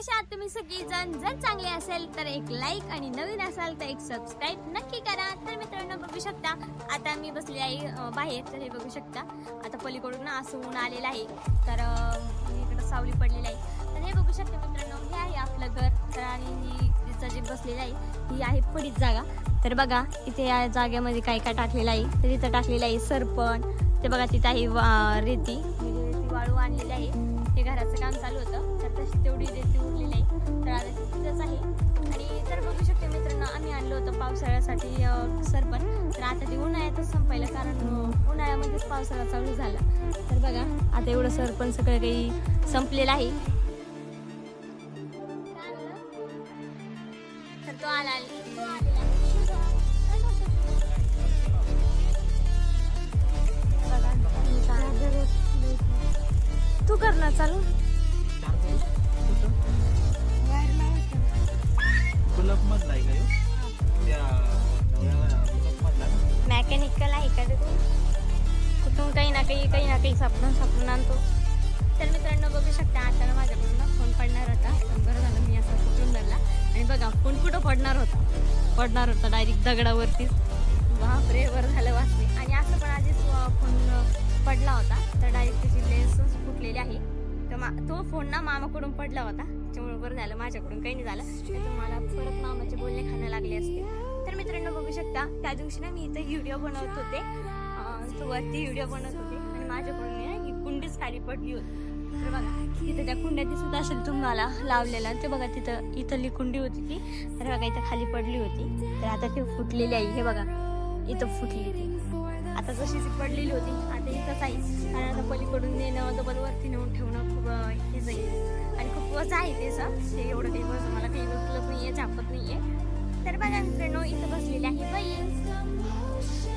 कशा आहात तुम्ही सगळी जण जर चांगले असेल तर एक लाईक आणि नवीन असाल तर एक सबस्क्राईब नक्की करा. तर मित्रांनो बघू शकता आता मी बसली आहे बाहेर तर हे बघू शकता. आता पलीकडून ना असं ऊन आलेलं आहे. तर इकडं सावली पडलेली आहे. तर हे बघू शकता मित्रांनो हे आहे आपलं घर. तर आणि ही तिचं जे बसलेलं आहे ही आहे पडीत जागा. तर बघा इथे या जागेमध्ये काय काय टाकलेलं आहे. तर इथं टाकलेलं आहे सरपण. ते बघा तिथं आहे वा- रेती म्हणजे वाळू आणलेली आहे. ते घराचं काम चालू होतं. तर तशी तेवढी रेती उरलेली आहे. तर आता तिथंच आहे. आणि तर बघू शकते मित्रांनो आम्ही आणलं होतं पावसाळ्यासाठी सरपण तर आता ते उन्हाळ्यातच संपायला कारण उन्हाळ्यामध्येच पावसाळा चालू झाला. तर बघा आता एवढं सरपण सगळं काही संपलेलं आहे. तर तो आला. कर चालू? मॅकॅनिकल आहे का तू? कुठून काही ना काही काही ना काही सापडून सापडून आणतो. तर मित्रांनो बघू शकता आता माझ्याकडून ना फोन पडणार होता. पण बरं झालं मी असा कुठून धरला? आणि बघा फोन कुठं पडणार होता? पडणार होता डायरेक्ट दगडावरतीच बापरे बरं झालं वाचले. आणि असं पण आधीच फोन पडला होता. तर डायरेक्ट त्याची लेन्सच फुटलेली आहे. तर मा तो फोन ना मामाकडून पडला होता. त्याच्यामुळे बरं झालं माझ्याकडून काही नाही झालं. तर मला परत मामाचे बोलणे खाणं लागले असते. तर मित्रांनो बघू शकता त्या दिवशी ना मी इथे व्हिडिओ बनवत होते. सुरुवाती व्हिडिओ बनवत होते. आणि माझ्याकडून ना ही कुंडीच खाली पडली होती. तर बघा तिथं त्या कुंड्या दिसत असेल तुम्हाला लावलेला ते बघा तिथं इथली कुंडी होती ती. तर बघा इथं खाली पडली होती. तर आता ती फुटलेली आहे. हे बघा इथं फुटली ती. आता जशी ती पडलेली होती आता इथंच आहे कारण आता पलीकडून नेणं डबल वरती नेऊन ठेवणं खूप हे जाईल. आणि खूप वज आहे ते सर ते एवढं काही वजन मला काही उचलत नाहीये झापत आहे तर बघा मित्रांनो इथं बसलेली आहे बाई.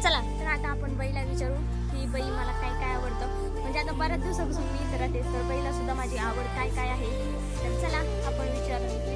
चला तर आता आपण बैला विचारू की बाई मला काय काय आवडतं. म्हणजे आता बऱ्याच दिवसापासून मी इथं राहते तर बैला सुद्धा माझी आवड काय काय आहे तर चला आपण विचारू.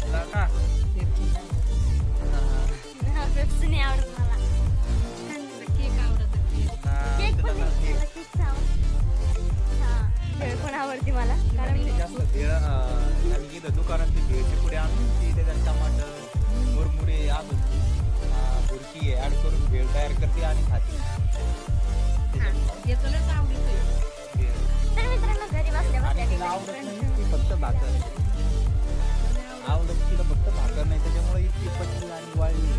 तुला का नाही आवडत मला. केक आवडत. केक पण भेळ पण आवडते मला. कारण आणि जास्त भेळ अं, आम्ही गेलो दुकानातली भेळची पुढे आणून ती त्याच्यात टमाटर मुरमुरे बुरकी आहे. ऍड करून भेळ तयार करते आणि खाते. आवडत नाही ती फक्त भाकर. आवडत तिला फक्त भाकर नाही त्याच्यामुळे इतकी पटली आणि वाळली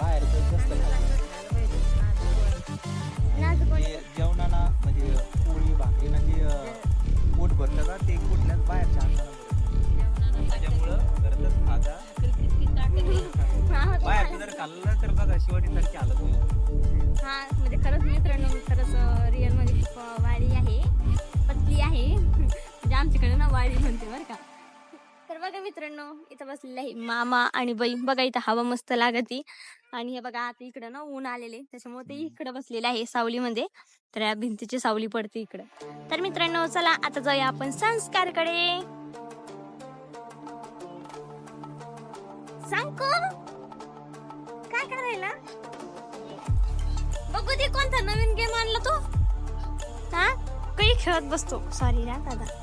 बाहेर जास्त खाते. म्हणजे ते जेवणाला म्हणजे पोळी भाकरीला जे म्हणजे, पोट भरलं का ते कुठल्याच बाहेरच्या अन्नाला त्याच्यामुळं घरातच खाजा. हा, बाहेरचं जर खाल्लं तर बघा शिवाटीसारखी आलं तुम्ही हा म्हणजे खरंच मित्रांनो खरंच रिअलमध्ये आमच्याकडे ना वाडी म्हणते बरं का. तर बघा मित्रांनो इथं बसलेलं आहे मामा आणि बाई बघा इथं हवा मस्त लागती. आणि हे बघा आता इकडं ना ऊन आलेले त्याच्यामुळे ते इकडं बसलेले आहे सावलीमध्ये. तर या भिंतीची सावली पडते इकडं. तर मित्रांनो चला आता जाऊया आपण संस्कारकडे. सांगू काय करायला बघू दे कोणता नवीन गेम आणला तो. हा? काही खेळत बसतो. सॉरी रा दादा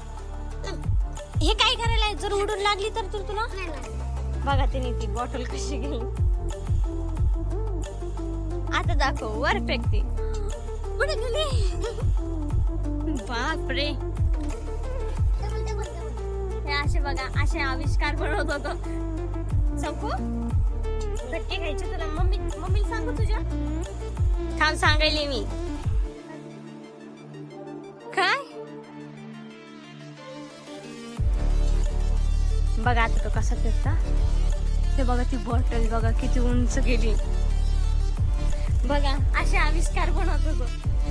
हे काय करायला आहे? जर उडून लागली तर तू तुला? बघा तिने ती बॉटल कशी गेली आता दाखव वर फेकते कुठे गेली. बापरे. हे असे बघा असे आविष्कार बनवत होतो. संपू धक्के घ्यायचे तुला. मम्मी मम्मी सांगू तुझ्या? थांब सांगायले मी. बघा आता तो कसा फिरता. ते बघा ती बॉटल बघा किती उंच गेली. बघा असे आविष्कार बनवत होतो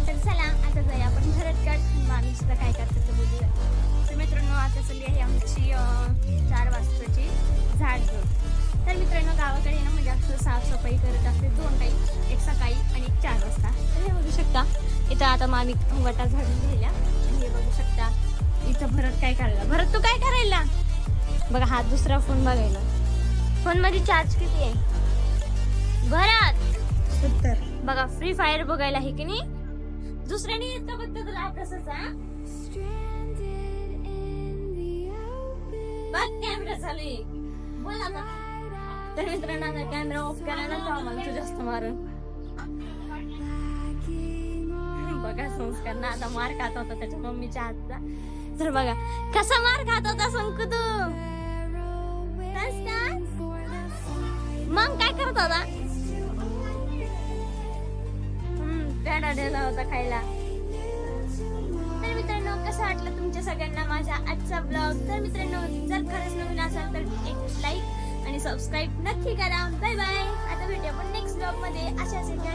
तर चला आता जाय आपण भरतगड. आम्ही सुद्धा काय करतात ते बोलूया तर मित्रांनो आता चालली आहे आमची चार वाजताची झाड घेऊन तर मित्रांनो गावाकडे ना म्हणजे असं साफसफाई करत असते दोन टाईम एक सकाळी आणि एक चार वाजता. तर हे बघू शकता इथं आता मामी वटा झाडून घ्यायला आणि हे बघू शकता इथं भरत काय करायला? भरत तू काय करायला? बघा हा दुसरा फोन बघायला. फोनमध्ये चार्ज किती आहे? भरत! सत्तर. बघा फ्री फायर बघायला आहे की नाही? दुसऱ्याने येतं बघतं तुला बघ कॅमेरा चालू आहे. बोल आता. तर मित्रांनो आता कॅमेरा ऑफ केला ना तर आम्हाला तू जास्त मारून बघा संस्कार ना आता मार खात होता त्याच्या मम्मीच्या हातचा. तर बघा कसा मार खात होता संकू मग काय होता हम्म, होता खायला. तर मित्रांनो कसं वाटलं तुमच्या सगळ्यांना माझा आजचा ब्लॉग तर मित्रांनो जर खरंच नवीन असाल तर एक लाईक आणि सबस्क्राईब नक्की करा. बाय बाय आता भेटूया आपण नेक्स्ट ब्लॉगमध्ये. अशाच एका